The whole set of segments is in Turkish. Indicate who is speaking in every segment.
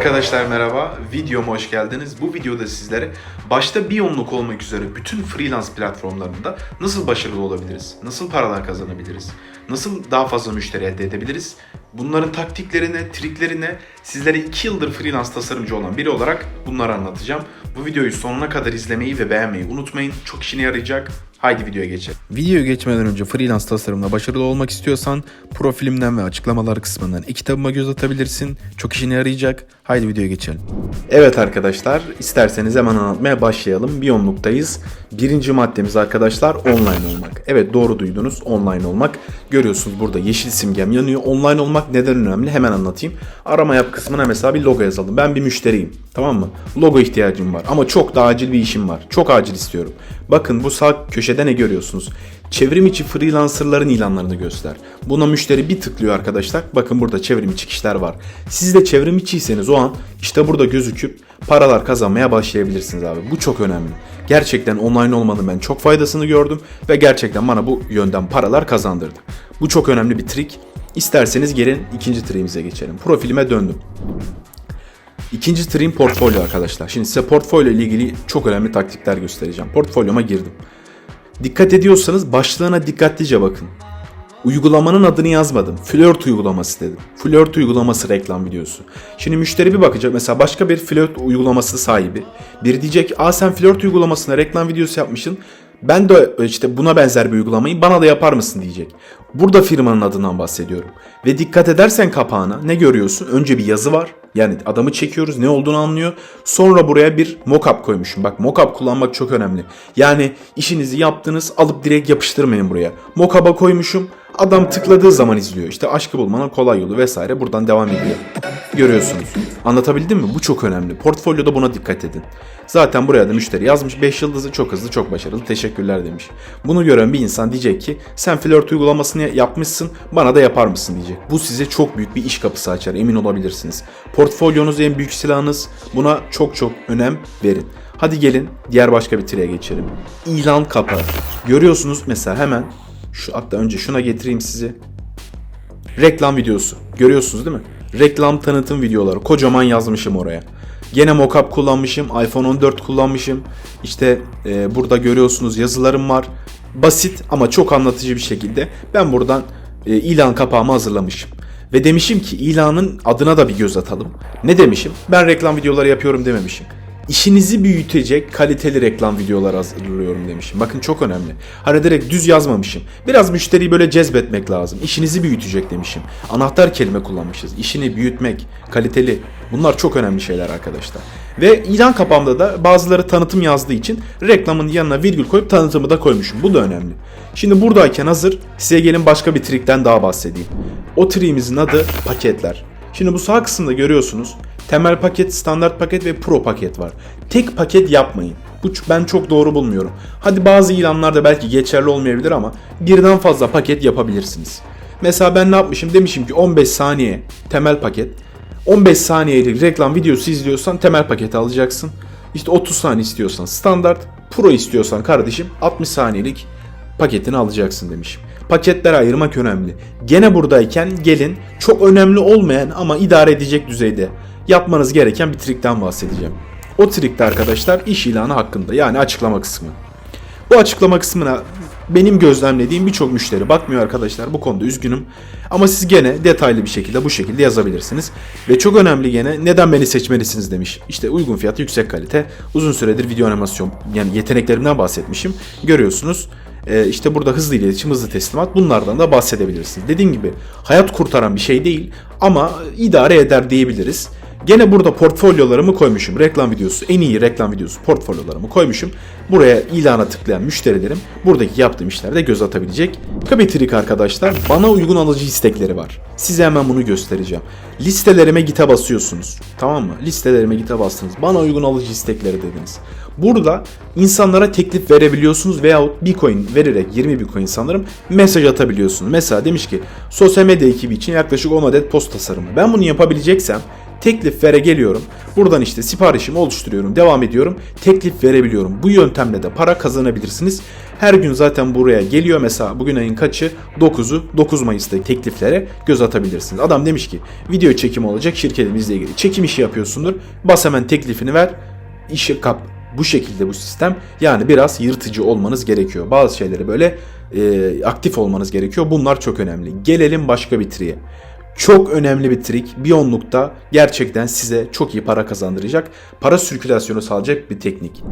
Speaker 1: Arkadaşlar merhaba, videoma hoş geldiniz. Bu videoda sizlere başta Biyonluk olmak üzere bütün freelance platformlarında nasıl başarılı olabiliriz, nasıl paralar kazanabiliriz, nasıl daha fazla müşteri elde edebiliriz, bunların taktiklerine, triklerine sizlere 2 yıldır freelance tasarımcı olan biri olarak bunları anlatacağım. Bu videoyu sonuna kadar izlemeyi ve beğenmeyi unutmayın. Çok işine yarayacak. Haydi videoya geçelim. Videoya geçmeden önce freelance tasarımda başarılı olmak istiyorsan profilimden ve açıklamalar kısmından iki kitabıma göz atabilirsin. Çok işine yarayacak. Haydi videoya geçelim. Evet arkadaşlar isterseniz hemen anlatmaya başlayalım. Biyonluktayız. Birinci maddemiz arkadaşlar online olmak. Evet doğru duydunuz online olmak. Görüyorsunuz burada yeşil simgem yanıyor. Online olmak neden önemli hemen anlatayım. Arama yap kısmına mesela bir logo yazalım. Ben bir müşteriyim tamam mı? Logo ihtiyacım var ama çok da acil bir işim var. Çok acil istiyorum. Bakın bu sağ köşede ne görüyorsunuz? Çevrim içi freelancerların ilanlarını göster. Buna müşteri bir tıklıyor arkadaşlar. Bakın burada çevrim içi kişiler var. Siz de çevrim içiyseniz o an işte burada gözüküp paralar kazanmaya başlayabilirsiniz abi. Bu çok önemli. Gerçekten online olmanın ben çok faydasını gördüm ve gerçekten bana bu yönden paralar kazandırdı. Bu çok önemli bir trik. İsterseniz gelin ikinci triğimize geçelim. Profilime döndüm. İkinci trim portfolyo arkadaşlar. Şimdi size portfolyo ile ilgili çok önemli taktikler göstereceğim. Portfolyoma girdim. Dikkat ediyorsanız başlığına dikkatlice bakın. Uygulamanın adını yazmadım. Flört uygulaması dedim. Flört uygulaması reklam videosu. Şimdi müşteri bir bakacak mesela başka bir flört uygulaması sahibi. Biri diyecek aa sen flört uygulamasına reklam videosu yapmışsın. Ben de işte buna benzer bir uygulamayı bana da yapar mısın diyecek. Burada firmanın adından bahsediyorum. Ve dikkat edersen kapağına ne görüyorsun? Önce bir yazı var. Yani adamı çekiyoruz ne olduğunu anlıyor. Sonra buraya bir mockup koymuşum. Bak mockup kullanmak çok önemli. Yani işinizi yaptınız alıp direkt yapıştırmayın buraya. Mockup'a koymuşum. Adam tıkladığı zaman izliyor. İşte aşkı bulmanın kolay yolu vesaire buradan devam ediyor. Görüyorsunuz. Anlatabildim mi? Bu çok önemli. Portfolyoda buna dikkat edin. Zaten buraya da müşteri yazmış 5 yıldızı çok hızlı çok başarılı teşekkürler demiş. Bunu gören bir insan diyecek ki sen flört uygulamasını yapmışsın bana da yapar mısın diyecek. Bu size çok büyük bir iş kapısı açar emin olabilirsiniz. Portfolyonuz en büyük silahınız. Buna çok çok önem verin. Hadi gelin diğer başka bir triye geçelim. İlan kapağı. Görüyorsunuz mesela hemen şu hatta önce şuna getireyim sizi. Reklam videosu. Görüyorsunuz değil mi? Reklam tanıtım videoları. Kocaman yazmışım oraya. Gene mockup kullanmışım. iPhone 14 kullanmışım. İşte e, burada görüyorsunuz yazılarım var. Basit ama çok anlatıcı bir şekilde ben buradan e, ilan kapağımı hazırlamışım. Ve demişim ki ilanın adına da bir göz atalım. Ne demişim? Ben reklam videoları yapıyorum dememişim. İşinizi büyütecek kaliteli reklam videoları hazırlıyorum demişim. Bakın çok önemli. Hani direkt düz yazmamışım. Biraz müşteriyi böyle cezbetmek lazım. İşinizi büyütecek demişim. Anahtar kelime kullanmışız. İşini büyütmek, kaliteli. Bunlar çok önemli şeyler arkadaşlar. Ve ilan kapağımda da bazıları tanıtım yazdığı için reklamın yanına virgül koyup tanıtımı da koymuşum. Bu da önemli. Şimdi buradayken hazır size gelin başka bir trikten daha bahsedeyim. O triğimizin adı paketler. Şimdi bu sağ kısımda görüyorsunuz temel paket, standart paket ve pro paket var. Tek paket yapmayın. Bu ben çok doğru bulmuyorum. Hadi bazı ilanlarda belki geçerli olmayabilir ama birden fazla paket yapabilirsiniz. Mesela ben ne yapmışım? Demişim ki 15 saniye temel paket. 15 saniyelik reklam videosu izliyorsan temel paketi alacaksın. İşte 30 saniye istiyorsan standart, pro istiyorsan kardeşim 60 saniyelik paketini alacaksın demişim. Paketler ayırmak önemli. Gene buradayken gelin çok önemli olmayan ama idare edecek düzeyde yapmanız gereken bir trikten bahsedeceğim. O trikte arkadaşlar iş ilanı hakkında yani açıklama kısmı. Bu açıklama kısmına benim gözlemlediğim birçok müşteri bakmıyor arkadaşlar. Bu konuda üzgünüm. Ama siz gene detaylı bir şekilde bu şekilde yazabilirsiniz. Ve çok önemli gene neden beni seçmelisiniz demiş. İşte uygun fiyat, yüksek kalite, uzun süredir video animasyon yani yeteneklerimden bahsetmişim. Görüyorsunuz. Ee, işte burada hızlı iletişim, hızlı teslimat bunlardan da bahsedebilirsiniz. Dediğim gibi hayat kurtaran bir şey değil ama idare eder diyebiliriz. Gene burada portfolyolarımı koymuşum. Reklam videosu, en iyi reklam videosu portfolyolarımı koymuşum. Buraya ilana tıklayan müşterilerim buradaki yaptığım işlerde göz atabilecek. Tabi trik arkadaşlar bana uygun alıcı istekleri var. Size hemen bunu göstereceğim. Listelerime gite basıyorsunuz. Tamam mı? Listelerime gite bastınız. Bana uygun alıcı istekleri dediniz. Burada insanlara teklif verebiliyorsunuz veyahut Bitcoin vererek 20 Bitcoin sanırım mesaj atabiliyorsunuz. Mesela demiş ki sosyal medya ekibi için yaklaşık 10 adet post tasarımı. Ben bunu yapabileceksem teklif vere geliyorum. Buradan işte siparişimi oluşturuyorum, devam ediyorum. Teklif verebiliyorum. Bu yöntemle de para kazanabilirsiniz.
Speaker 2: Her gün zaten buraya geliyor mesela bugün ayın kaçı? 9'u 9 Mayıs'ta tekliflere göz atabilirsiniz. Adam demiş ki video çekimi olacak şirketimizle ilgili. Çekim işi yapıyorsundur. Bas hemen teklifini ver. işi kap. Bu şekilde bu sistem. Yani biraz yırtıcı olmanız gerekiyor. Bazı şeyleri böyle e, aktif olmanız gerekiyor. Bunlar çok önemli. Gelelim başka bir triye. Çok önemli bir trik. Bir onlukta gerçekten size çok iyi para kazandıracak. Para sirkülasyonu sağlayacak bir teknik.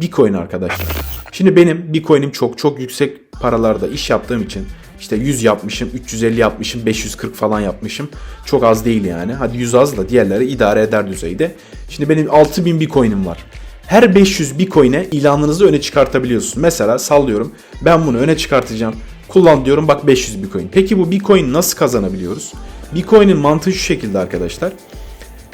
Speaker 2: Bitcoin arkadaşlar. Şimdi benim Bitcoin'im çok çok yüksek paralarda iş yaptığım için işte 100 yapmışım, 350 yapmışım, 540 falan yapmışım. Çok az değil yani. Hadi 100 az da diğerleri idare eder düzeyde. Şimdi benim 6000 Bitcoin'im var. Her 500 Bitcoin'e ilanınızı öne çıkartabiliyorsunuz. Mesela sallıyorum ben bunu öne çıkartacağım. Kullan diyorum bak 500 Bitcoin. Peki bu Bitcoin nasıl kazanabiliyoruz? Bitcoin'in mantığı şu şekilde arkadaşlar.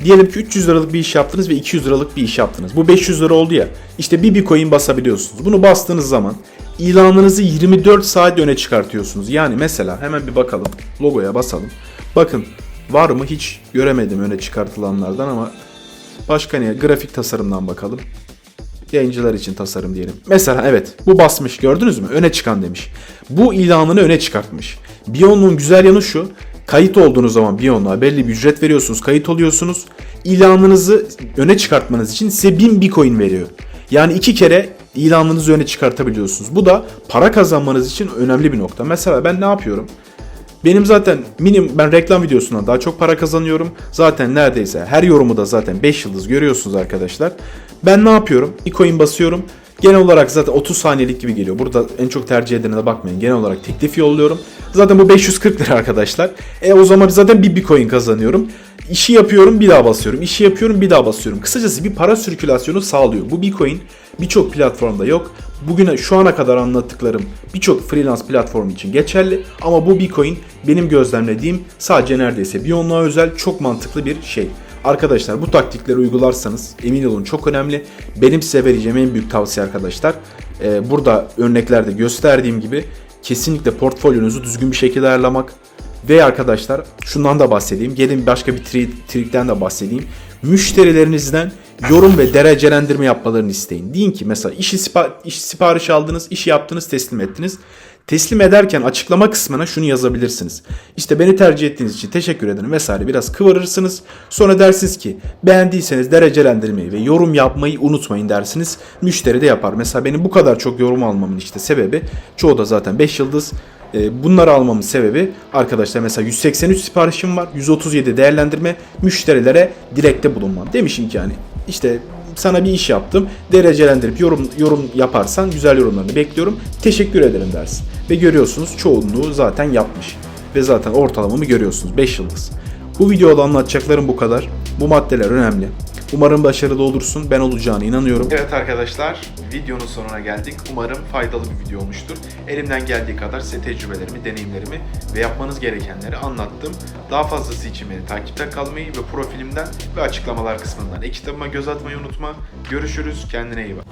Speaker 2: Diyelim ki 300 liralık bir iş yaptınız ve 200 liralık bir iş yaptınız. Bu 500 lira oldu ya. İşte bir Bitcoin basabiliyorsunuz. Bunu bastığınız zaman ilanınızı 24 saat öne çıkartıyorsunuz. Yani mesela hemen bir bakalım. Logoya basalım. Bakın var mı hiç göremedim öne çıkartılanlardan ama başka ne? Grafik tasarımdan bakalım. Yayıncılar için tasarım diyelim. Mesela evet bu basmış gördünüz mü? Öne çıkan demiş. Bu ilanını öne çıkartmış. Biyon'un güzel yanı şu. Kayıt olduğunuz zaman Biyon'a belli bir ücret veriyorsunuz. Kayıt oluyorsunuz. İlanınızı öne çıkartmanız için size 1000 Bitcoin veriyor. Yani iki kere ilanınızı öne çıkartabiliyorsunuz. Bu da para kazanmanız için önemli bir nokta. Mesela ben ne yapıyorum? Benim zaten minim ben reklam videosundan daha çok para kazanıyorum. Zaten neredeyse her yorumu da zaten 5 yıldız görüyorsunuz arkadaşlar. Ben ne yapıyorum? Bitcoin basıyorum. Genel olarak zaten 30 saniyelik gibi geliyor. Burada en çok tercih edene de bakmayın. Genel olarak teklif yolluyorum. Zaten bu 540 lira arkadaşlar. E o zaman zaten bir Bitcoin kazanıyorum. İşi yapıyorum bir daha basıyorum. İşi yapıyorum bir daha basıyorum. Kısacası bir para sirkülasyonu sağlıyor. Bu Bitcoin birçok platformda yok. Bugüne şu ana kadar anlattıklarım birçok freelance platform için geçerli ama bu Bitcoin benim gözlemlediğim sadece neredeyse bir onluğa özel çok mantıklı bir şey. Arkadaşlar bu taktikleri uygularsanız emin olun çok önemli. Benim size vereceğim en büyük tavsiye arkadaşlar. e, burada örneklerde gösterdiğim gibi kesinlikle portfolyonuzu düzgün bir şekilde ayarlamak. Ve arkadaşlar şundan da bahsedeyim. Gelin başka bir tri- trikten de bahsedeyim. Müşterilerinizden yorum ve derecelendirme yapmalarını isteyin. Deyin ki mesela işi sipa- iş sipariş aldınız, işi yaptınız, teslim ettiniz. Teslim ederken açıklama kısmına şunu yazabilirsiniz. İşte beni tercih ettiğiniz için teşekkür ederim vesaire biraz kıvırırsınız. Sonra dersiniz ki beğendiyseniz derecelendirmeyi ve yorum yapmayı unutmayın dersiniz. Müşteri de yapar. Mesela benim bu kadar çok yorum almamın işte sebebi çoğu da zaten 5 yıldız. Ee, Bunları almamın sebebi arkadaşlar mesela 183 siparişim var. 137 değerlendirme müşterilere dilekte bulunmam. Demişim ki yani işte sana bir iş yaptım. Derecelendirip yorum yorum yaparsan güzel yorumlarını bekliyorum. Teşekkür ederim dersin. Ve görüyorsunuz çoğunluğu zaten yapmış. Ve zaten ortalamamı görüyorsunuz 5 yıldız. Bu videoda anlatacaklarım bu kadar. Bu maddeler önemli. Umarım başarılı olursun. Ben olacağına inanıyorum.
Speaker 1: Evet arkadaşlar, videonun sonuna geldik. Umarım faydalı bir video olmuştur. Elimden geldiği kadar size tecrübelerimi, deneyimlerimi ve yapmanız gerekenleri anlattım. Daha fazlası için beni takipte kalmayı ve profilimden ve açıklamalar kısmından e-kitabıma göz atmayı unutma. Görüşürüz, kendine iyi bak.